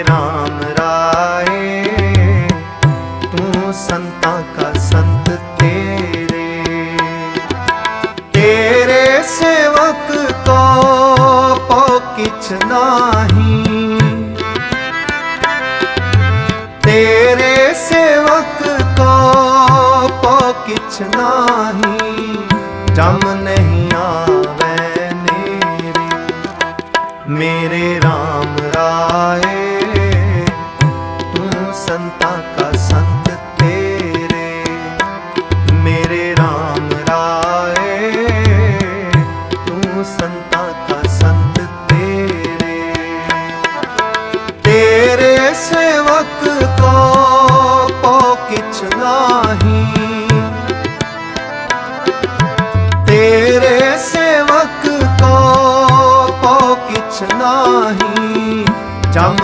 राम राय तू संता का संत तेरे। तेरे सेवक को पो किछ नाही। तेरे सेवक को पो किछ नाही। जम नहीं आवे नेरे मेरे राम राय संता का संत तेरे, मेरे राम राय। तू संता का संत तेरे। तेरे सेवक को पो किछ नाही। तेरे सेवक को पो किछ नाही। जम